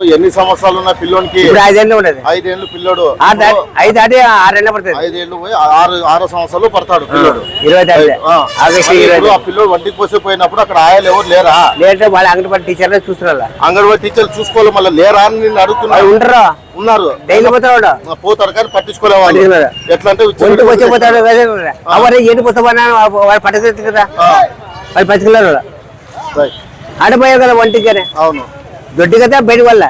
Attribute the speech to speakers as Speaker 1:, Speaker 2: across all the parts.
Speaker 1: ఎన్ని సంవత్సరాలు ఉన్న పిల్లోనికి
Speaker 2: ఐదేళ్ళు ఉండదు
Speaker 1: ఐదేళ్ళు పిల్లోడు.
Speaker 2: ఐదు దాటి ఆరేళ్ళు పడుతుంది.
Speaker 1: ఐదేళ్ళు పోయి ఆరు ఆరు సంవత్సరాలు పడతాడు పిల్లోడు.
Speaker 2: ఇరవై
Speaker 1: ఆ. పిల్లోడు వంటికి పోసి పోయినప్పుడు అక్కడ ఆయాలు ఎవరు లేరా?
Speaker 2: లేదంటే వాళ్ళ అంగన్వాడి టీచర్లే చూస్తున్నారు
Speaker 1: అంగన్వాడీ టీచర్లు చూసుకోవాలి మళ్ళీ లేరా అని నిన్ను అడుగుతున్నా.
Speaker 2: ఉండరు?
Speaker 1: ఉన్నారు.
Speaker 2: డైలీ పోతాడు
Speaker 1: పోతారు కానీ
Speaker 2: పట్టించుకోలేరు.
Speaker 1: ఎట్లా అంటే
Speaker 2: పోతాడు ఏంటి పోతామన్నా వాళ్ళు కదా. వాళ్ళు ఆడిపోయావు కదా ఒంటికి
Speaker 1: అవును.
Speaker 2: దొడ్డి కదా బయట వల్ల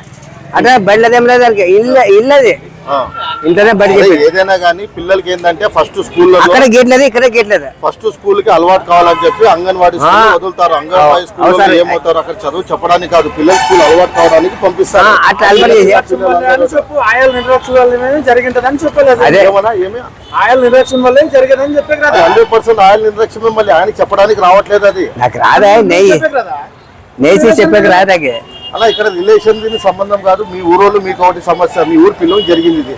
Speaker 2: అంటే బయటదేం లేదు ఇల్లు ఇల్లు అది
Speaker 1: ఆ.
Speaker 2: ఇంటనే బయట
Speaker 1: ఏదైనా కానీ పిల్లలకి ఏంటంటే ఫస్ట్ స్కూల్లో
Speaker 2: అక్కడ గేట్ లేదు ఇక్కడ గేట్ లేదు.
Speaker 1: ఫస్ట్ స్కూల్కి అలవాటు కావాలని చెప్పి అంగన్వాడీ స్కూల్. వదులుతారు. అంగన్వాడీ స్కూల్. ఏమవుతారు? అక్కడ చదువు చెప్పడానికి కాదు. పిల్లల స్కూల్ అలవాటు కావడానికి పంపిస్తారు.
Speaker 2: అట్లా అలవాటు
Speaker 3: చెప్పు ఆయల నిర్లక్ష్యం వల్లనే జరిగింటదని చెప్పలేదు.
Speaker 1: ఏమన్నా ఏమి?
Speaker 3: ఆయల నిర్లక్ష్యం వల్లే జరిగేదని చెప్పే కదా.
Speaker 1: హండ్రెడ్ పర్సెంట్ ఆయిల్ నిర్లక్ష్యం మళ్ళీ ఆయన చెప్పడానికి రావట్లేదు అది.
Speaker 2: నాకు రాదా నెయ్యి. నెయ్యి చెప్పాక రాదాకి
Speaker 1: అలా ఇక్కడ రిలేషన్ దీని సంబంధం కాదు. మీ ఊరోళ్ళు మీకు ఒకటి సమస్య మీ ఊరు పిల్లలు జరిగింది ఇది.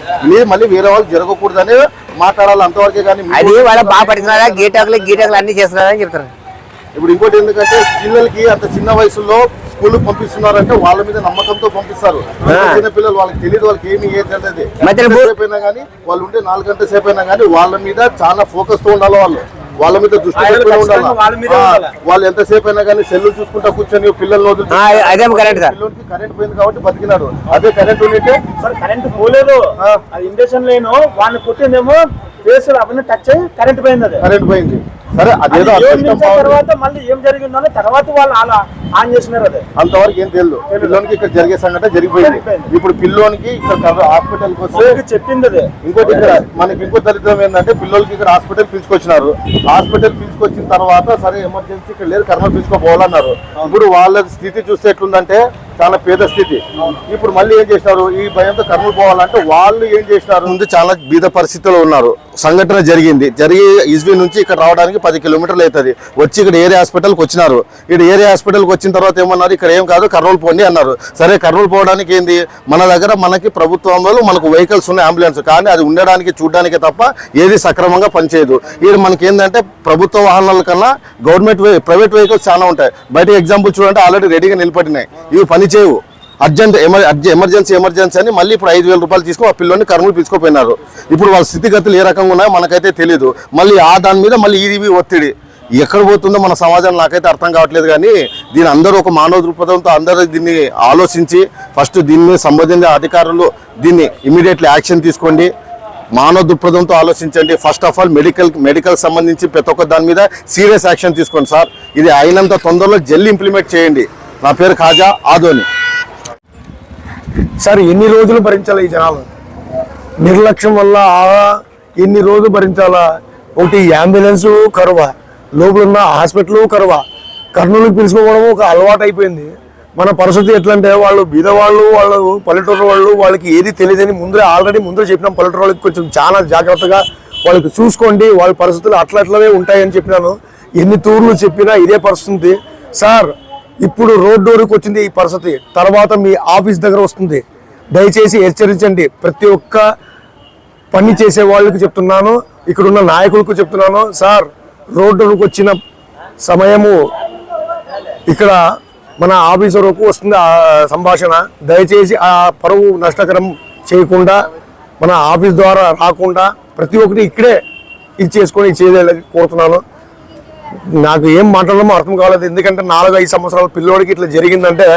Speaker 1: మళ్ళీ వేరే వాళ్ళు జరగకూడదని మాట్లాడాలి అంతవరకే కానీ
Speaker 2: అది వాళ్ళ బాగా పడుతున్నారా? గీటాకులు గీటాకులు అన్ని చేస్తున్నారని చెప్తారు
Speaker 1: ఇప్పుడు ఇంకోటి ఎందుకంటే పిల్లలకి అంత చిన్న వయసులో స్కూల్ పంపిస్తున్నారంటే వాళ్ళ మీద నమ్మకంతో పంపిస్తారు. చిన్న పిల్లలు వాళ్ళకి తెలియదు వాళ్ళకి ఏమి
Speaker 2: బో-
Speaker 1: సేపు అయినా కానీ వాళ్ళు ఉంటే నాలుగు గంటల సేపు అయినా కానీ వాళ్ళ మీద చాలా ఫోకస్తో ఉండాలి వాళ్ళు. వాళ్ళ మీద దృష్టి
Speaker 3: వాళ్ళ.
Speaker 1: వాళ్ళు ఎంతసేపు అయినా కానీ సెల్లు చూసుకుంటా కూర్చొని
Speaker 2: కరెక్ట్ సార్.
Speaker 1: పిల్లలకి కరెంట్ పోయింది కాబట్టి బతికినాడు అదే కరెంట్ ఉంటే
Speaker 3: సార్ కరెంట్ పోలేదు. అది ఇండక్షన్ లేను వాడిని పుట్టిందేమో ఫేస్ అవన్నీ టచ్ అయ్యి కరెంట్ పోయింది అది.
Speaker 1: కరెంట్ పోయింది. సరే
Speaker 3: అది
Speaker 1: అదేదో.
Speaker 3: తర్వాత మళ్ళీ ఏం జరిగిందో తర్వాత వాళ్ళు అలా ఆన్ చేసినారు అది.
Speaker 1: అంతవరకు ఏం తెలియదు. పిల్లోనికి ఇక్కడ జరిగే సంఘటన జరిగిపోయింది. ఇప్పుడు పిల్లోనికి ఇక్కడ హాస్పిటల్కి వస్తే
Speaker 3: చెప్పింది అది.
Speaker 1: ఇంకోటి ఇక్కడ మనకి ఇంకో దరిద్రం ఏంటంటే పిల్లలకి ఇక్కడ హాస్పిటల్ పిలుచుకొచ్చినారు. హాస్పిటల్ పిలుచుకొచ్చిన తర్వాత సరే ఎమర్జెన్సీ ఇక్కడ లేదు కర్మ పిలుచుకోపోవాలన్నారు ఇప్పుడు వాళ్ళ స్థితి చూస్తే ఎట్లుందంటే చాలా పేద స్థితి. ఇప్పుడు మళ్ళీ ఏం చేసినారు? ఈ భయంతో కర్నూలు పోవాలంటే వాళ్ళు ఏం చేసినారు? ముందు చాలా బీద పరిస్థితిలో ఉన్నారు. సంఘటన జరిగింది. జరిగి ఇజ్వి నుంచి ఇక్కడ రావడానికి పది కిలోమీటర్లు అవుతుంది. వచ్చి ఇక్కడ ఏరియా హాస్పిటల్కి వచ్చినారు. ఇక్కడ ఏరియా హాస్పిటల్కి వచ్చిన తర్వాత ఏమన్నారు? ఇక్కడ ఏం కాదు కర్నూలు పోండి అన్నారు. సరే కర్నూలు పోవడానికి ఏంది? మన దగ్గర మనకి ప్రభుత్వంలో మనకు వెహికల్స్ ఉన్నాయి అంబులెన్స్. కానీ అది ఉండడానికి చూడడానికే తప్ప ఏది సక్రమంగా పనిచేయదు. ఇక్కడ మనకి ఏంటంటే ప్రభుత్వ వాహనాల కన్నా గవర్నమెంట్ ప్రైవేట్ వెహికల్స్ చాలా ఉంటాయి. బయట ఎగ్జాంపుల్ చూడంటే ఆల్రెడీ రెడీగా నిలబడినాయి. ఇవి పని చేయవు అర్జెంట్ ఎమర్ అర్జె- ఎమర్జెన్సీ ఎమర్జెన్సీ అని మళ్ళీ ఇప్పుడు ఐదు వేల రూపాయలు తీసుకొని ఆ పిల్లని కర్నూలు పిలుచుకోపోయినారు. ఇప్పుడు వాళ్ళ స్థితిగతులు ఏ రకంగా ఉన్నాయో మనకైతే తెలియదు మళ్ళీ ఆ దాని మీద మళ్ళీ ఇది ఒత్తిడి. ఎక్కడ పోతుందో మన సమాజం నాకైతే అర్థం కావట్లేదు కానీ దీని అందరూ ఒక మానవ దృక్పథంతో అందరూ దీన్ని ఆలోచించి ఫస్ట్ దీన్ని సంబంధించిన అధికారులు దీన్ని ఇమీడియట్లీ యాక్షన్ తీసుకోండి. మానవ దృక్పథంతో ఆలోచించండి. First of all medical medical సంబంధించి ప్రతి ఒక్క దాని మీద సీరియస్ యాక్షన్ తీసుకోండి సార్. ఇది అయినంత తొందరలో జల్లి ఇంప్లిమెంట్ చేయండి. నా పేరు ఖాజా ఆదోని.
Speaker 4: సార్ ఎన్ని రోజులు భరించాలి ఈ జనాలు? నిర్లక్ష్యం వల్ల ఎన్ని రోజులు భరించాలా? ఒకటి అంబులెన్స్ కరువ లోపల ఉన్న హాస్పిటల్ కరువ. కర్నూలుకి పిలుచుకోవడం ఒక అలవాటు అయిపోయింది. మన పరిస్థితి ఎట్లంటే వాళ్ళు బీదవాళ్ళు వాళ్ళు పల్లెటూరు వాళ్ళు వాళ్ళకి ఏది తెలియదని ముందరే ఆల్రెడీ ముందరే చెప్పినాం. పల్లెటూరు వాళ్ళకి కొంచెం చాలా జాగ్రత్తగా వాళ్ళకి చూసుకోండి. వాళ్ళ పరిస్థితులు అట్లా అట్లనే ఉంటాయని చెప్పినాను. ఎన్ని తూర్లు చెప్పినా ఇదే పరిస్థితి. సార్ ఇప్పుడు రోడ్ డోర్కి వచ్చింది ఈ పరిస్థితి. తర్వాత మీ ఆఫీస్ దగ్గర వస్తుంది. దయచేసి హెచ్చరించండి. ప్రతి ఒక్క పని చేసే వాళ్ళకి చెప్తున్నాను. ఇక్కడున్న నాయకులకు చెప్తున్నాను. సార్ రోడ్డుకు వచ్చిన సమయము ఇక్కడ మన ఆఫీసర్ వరకు వస్తుంది ఆ సంభాషణ. దయచేసి ఆ పరువు నష్టకరం చేయకుండా మన ఆఫీస్ ద్వారా రాకుండా ప్రతి ఒక్కటి ఇక్కడే ఇది చేసుకొని చేయలేదని కోరుతున్నాను. నాకు ఏం మాట్లాడమో అర్థం కాలేదు. ఎందుకంటే నాలుగు ఐదు సంవత్సరాల పిల్లోడికి ఇట్లా జరిగిందంటే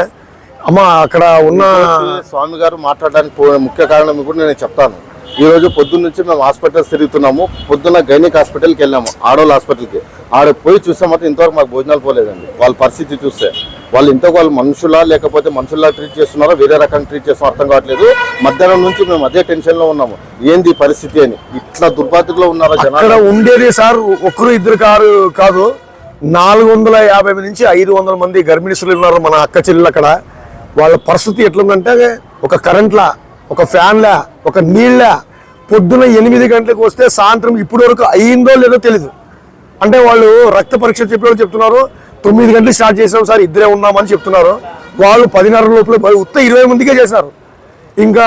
Speaker 4: అమ్మ అక్కడ ఉన్న
Speaker 1: స్వామి గారు మాట్లాడడానికి ముఖ్య కారణం కూడా నేను చెప్తాను. ఈరోజు పొద్దున్న నుంచి మేము హాస్పిటల్స్ తిరుగుతున్నాము. పొద్దున్న గైనిక్ హాస్పిటల్కి వెళ్ళాము ఆడోళ్ళ హాస్పిటల్కి. ఆడ పోయి చూసామంటే మాత్రం ఇంతవరకు మాకు భోజనాలు పోలేదండి. వాళ్ళ పరిస్థితి చూస్తే. వాళ్ళు ఇంతకు వాళ్ళు మనుషులా లేకపోతే మనుషుల్లా ట్రీట్ చేస్తున్నారో? వేరే రకంగా ట్రీట్ చేస్తున్నారో అర్థం కావట్లేదు. మధ్యాహ్నం నుంచి మేము అదే టెన్షన్లో ఉన్నాము. ఏంది పరిస్థితి అని. ఇట్లా దుర్బాధితులో ఉన్నారా
Speaker 4: అక్కడ
Speaker 1: జనాలు
Speaker 4: ఉండేది సార్ ఒక్కరు ఇద్దరు కారు కాదు. నాలుగు వందల యాభై నుంచి ఐదు వందల మంది గర్భిణీసులు ఉన్నారు మన అక్క చెల్లెలు అక్కడ. వాళ్ళ పరిస్థితి ఎట్లుందంటే ఒక కరెంట్లా ఒక ఫ్యాన్లా ఒక నీళ్ళ పొద్దున ఎనిమిది గంటలకు వస్తే సాయంత్రం ఇప్పటి వరకు అయిందో లేదో తెలీదు. అంటే వాళ్ళు రక్త పరీక్ష చెప్పేవాళ్ళు చెప్తున్నారు. తొమ్మిది గంటలు స్టార్ట్ చేసాం సార్ ఇద్దరే ఉన్నామని చెప్తున్నారు. వాళ్ళు పదిన్నర లోపల ఉత్త ఇరవై మందికే చేశారు ఇంకా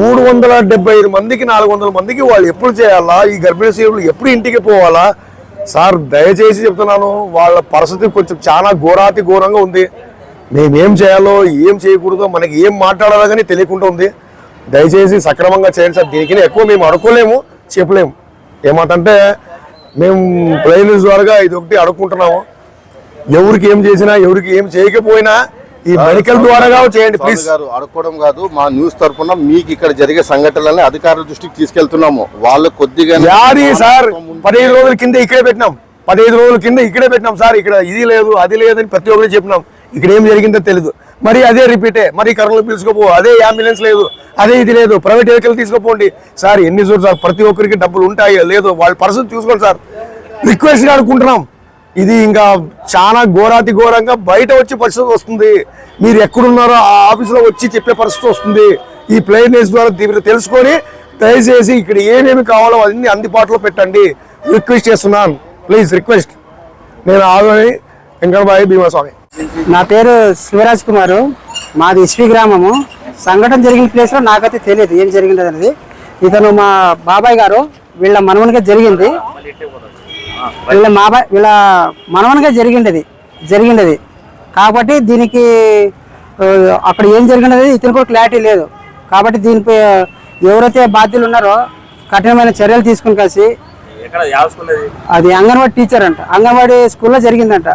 Speaker 4: మూడు వందల డెబ్బై ఐదు మందికి నాలుగు వందల మందికి వాళ్ళు ఎప్పుడు చేయాలా? ఈ గర్భిణీ సేవలు ఎప్పుడు ఇంటికి పోవాలా? సార్ దయచేసి చెప్తున్నాను వాళ్ళ పరిస్థితి కొంచెం చాలా ఘోరాతి ఘోరంగా ఉంది. మేమేం చేయాలో ఏం చేయకూడదో మనకి ఏం మాట్లాడాలో కానీ తెలియకుండా ఉంది. దయచేసి సక్రమంగా చేయండి సార్. దీనికి ఎక్కువ మేము అడుకోలేము చెప్పలేము. ఏమాటంటే మేము ప్లైన్ ద్వారా ఇది ఒకటి అడుక్కుంటున్నాము. ఎవరికి ఏం చేసినా ఎవరికి ఏం చేయకపోయినా ఈ మెడికల్ ద్వారాగా చేయండి ప్లీజ్.
Speaker 1: గారు అడుక్కోవడం కాదు మా న్యూస్ తరపున మీకు ఇక్కడ జరిగే సంఘటనలని అధికారుల దృష్టికి తీసుకెళ్తున్నాము. వాళ్ళు కొద్దిగా
Speaker 4: యాది సార్ పదిహేను రోజుల కింద ఇక్కడే పెట్టినాం. పదిహేను రోజుల కింద ఇక్కడే పెట్టినాం సార్. ఇక్కడ ఇది లేదు అది లేదని ప్రతి ఒక్కరికి చెప్పినాం. ఇక్కడ ఏం జరిగిందో తెలియదు మరి అదే రిపీటే మరి కర్నూలు పిలుచుకోపో. అదే అంబులెన్స్ లేదు. అదే ఇది లేదు. Private vehicle తీసుకుపోండి. సార్ ఎన్ని చూడు సార్ ప్రతి ఒక్కరికి డబ్బులు ఉంటాయో లేదో వాళ్ళ పరిస్థితి చూసుకోండి సార్. రిక్వెస్ట్ అనుకుంటున్నాం ఇది ఇంకా చాలా ఘోరాతి ఘోరంగా బయట వచ్చే పరిస్థితి వస్తుంది. మీరు ఎక్కడున్నారో ఆ ఆఫీసులో వచ్చి చెప్పే పరిస్థితి వస్తుంది. ఈ ప్లేనెస్ ద్వారా మీరు తెలుసుకొని దయచేసి ఇక్కడ ఏమేమి కావాలో అన్ని అందుబాటులో పెట్టండి. రిక్వెస్ట్ చేస్తున్నాను. ప్లీజ్ రిక్వెస్ట్ నేను ఆదని వెంకటబాయి భీమస్వామి.
Speaker 5: నా పేరు శివరాజ్ కుమారు. మాది ఇస్వి గ్రామము. సంఘటన జరిగిన ప్లేస్లో నాకైతే తెలియదు ఏం జరిగింది అనేది. ఇతను మా బాబాయ్ గారు వీళ్ళ మనవనిగా జరిగింది. వీళ్ళ మాబాయ్ వీళ్ళ మనవనిగా జరిగిండేది. జరిగిండేది. కాబట్టి దీనికి అక్కడ ఏం జరిగినది ఇతను కూడా క్లారిటీ లేదు. కాబట్టి దీనిపై ఎవరైతే బాధ్యులు ఉన్నారో కఠినమైన చర్యలు తీసుకుని కలిసి అది అంగన్వాడీ టీచర్ అంట. అంగన్వాడీ స్కూల్లో జరిగిందంట.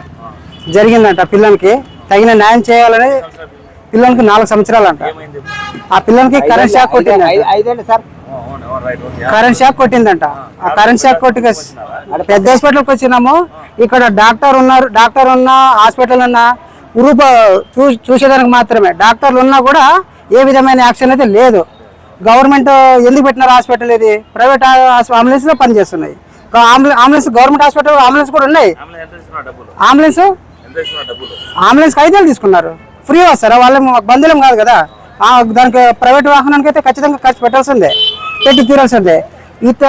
Speaker 5: జరిగిందంట పిల్లలకి. తగిన న్యాయం చేయాలని పిల్లలకి నాలుగు సంవత్సరాలు అంట ఆ పిల్లలకి కరెంట్ షాక్ కొట్టింది కరెంట్ షాక్ కొట్టిందంట. ఆ కరెంట్ షాక్ కొట్టి పెద్ద హాస్పిటల్కి వచ్చినాము. ఇక్కడ డాక్టర్ ఉన్నారు డాక్టర్ ఉన్న హాస్పిటల్ ఉన్న రూప చూ చూసేదానికి మాత్రమే. డాక్టర్లు ఉన్నా కూడా ఏ విధమైన యాక్షన్ అయితే లేదు. గవర్నమెంట్ ఎందుకు పెట్టినారు హాస్పిటల్ ఇది? ప్రైవేట్ అంబులెన్స్లో పనిచేస్తున్నాయి. అంబులెన్స్ గవర్నమెంట్ హాస్పిటల్ అంబులెన్స్ కూడా ఉన్నాయి. అంబులెన్స్ అంబులెన్స్ ఐదు తీసుకున్నారు. ఫ్రీ వస్తారా వాళ్ళ బంధువులం కాదు కదా. దానికి ప్రైవేట్ వాహనానికి అయితే ఖచ్చితంగా ఖర్చు పెట్టాల్సిందే. పెట్టి తీరాల్సిందే. ఇత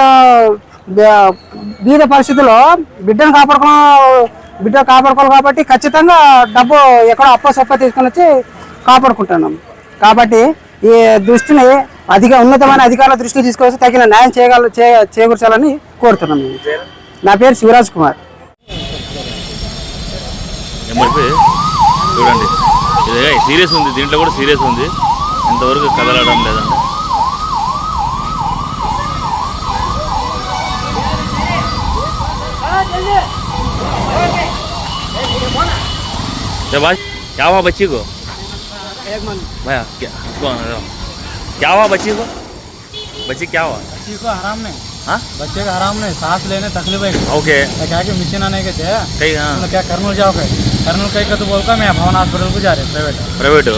Speaker 5: బీద పరిస్థితుల్లో బిడ్డను కాపాడుకో బిడ్డ కాపాడుకోవాలి కాబట్టి ఖచ్చితంగా డబ్బు ఎక్కడో అప్ప సొప్ప తీసుకొని వచ్చి కాపాడుకుంటున్నాం. కాబట్టి ఈ దృష్టిని అధిక ఉన్నతమైన అధికారుల దృష్టికి తీసుకొచ్చి తగిన న్యాయం చేయగల చేకూర్చాలని కోరుతున్నాం. నా పేరు శివరాజ్ కుమార్.
Speaker 6: ఎంబడిపోయి చూడండి ఇది సీరియస్ ఉంది దీంట్లో కూడా సీరియస్ ఉంది ఇంతవరకు కదలడం లేదండి क्या बात क्या हुआ बच्ची को भैया क्या कौन क्या हुआ बच्ची को बच्ची क्या हुआ
Speaker 7: बच्ची को आराम नहीं
Speaker 6: हाँ
Speaker 7: बच्चे का आराम नहीं सांस लेने तकलीफ है
Speaker 6: ओके
Speaker 7: मैं क्या कि मिशन आने के थे
Speaker 6: कहीं हाँ
Speaker 7: तुमने क्या कर्नूल जाओ गए कर्नूल कहीं का तो बोल का मैं भवन हॉस्पिटल को जा रहे प्राइवेट
Speaker 6: प्राइवेट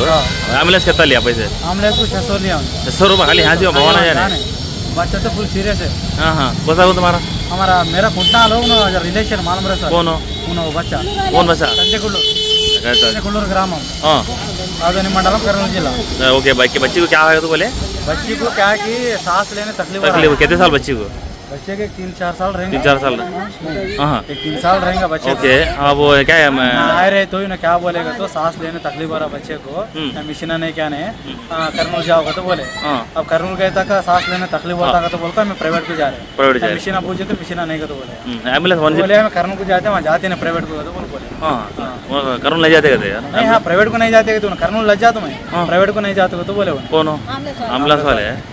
Speaker 6: एम्बुलेंस कितना लिया पैसे
Speaker 7: एम्बुलेंस को छह सौ लिया हमने।
Speaker 6: छः सौ रुपये खाली यहाँ से भवन आ जाने
Speaker 7: नहीं। बच्चा तो फुल सीरियस है
Speaker 6: हाँ हाँ कौन सा हो तुम्हारा
Speaker 7: हमारा मेरा कुटना लोग रिलेशन मालूम रहे सर
Speaker 6: कौन हो
Speaker 7: वो बच्चा
Speaker 6: कौन बसा
Speaker 7: संजयकुल्लूर
Speaker 6: अच्छा
Speaker 7: संजयकुल्लूर ग्राम
Speaker 6: हाँ
Speaker 7: राजधानी मंडलम कर्नूल जिला
Speaker 6: ओके बच्चे बच्ची को क्या है तो बोले
Speaker 7: बच्ची को क्या है कि सांस लेने तकलीफ हो रहा
Speaker 6: तकलीफ
Speaker 7: है।
Speaker 6: कितने साल बच्ची को
Speaker 7: बच्चे के तीन चार साल रहेंगे।
Speaker 6: तीन चार साल हाँ।
Speaker 7: तीन साल रहेंगे बच्चे
Speaker 6: ओके हाँ वो क्या है मैं
Speaker 7: आए रहे तो ही ना क्या बोलेगा तो सांस लेने तकलीफ़ हो रहा बच्चे को
Speaker 6: हम्म।
Speaker 7: मिशन नहीं क्या नहीं हाँ, कर्नूल जाओगा तो बोले।
Speaker 6: हाँ।
Speaker 7: अब कर्नूल गए तक सांस लेने तकलीफ़ होता है। तो बोलता मैं प्राइवेट को जा रहे हैं।
Speaker 6: प्राइवेट
Speaker 7: मिशन पूछे तो मिशन नहीं तो बोले।
Speaker 6: एंबुलेंस वन
Speaker 7: बोले मैं कर्नूल को जाते वहाँ जाते ना प्राइवेट को तो बोल बोले।
Speaker 6: हाँ। ले जाते कहते यार।
Speaker 7: नहीं हाँ प्राइवेट को नहीं जाते तो कर्नूल लग जाता मैं
Speaker 6: हाँ।
Speaker 7: प्राइवेट को नहीं जाते तो बोले वो।
Speaker 6: कौन एंबुलेंस वाले। हैं हाँ हाँ हाँ,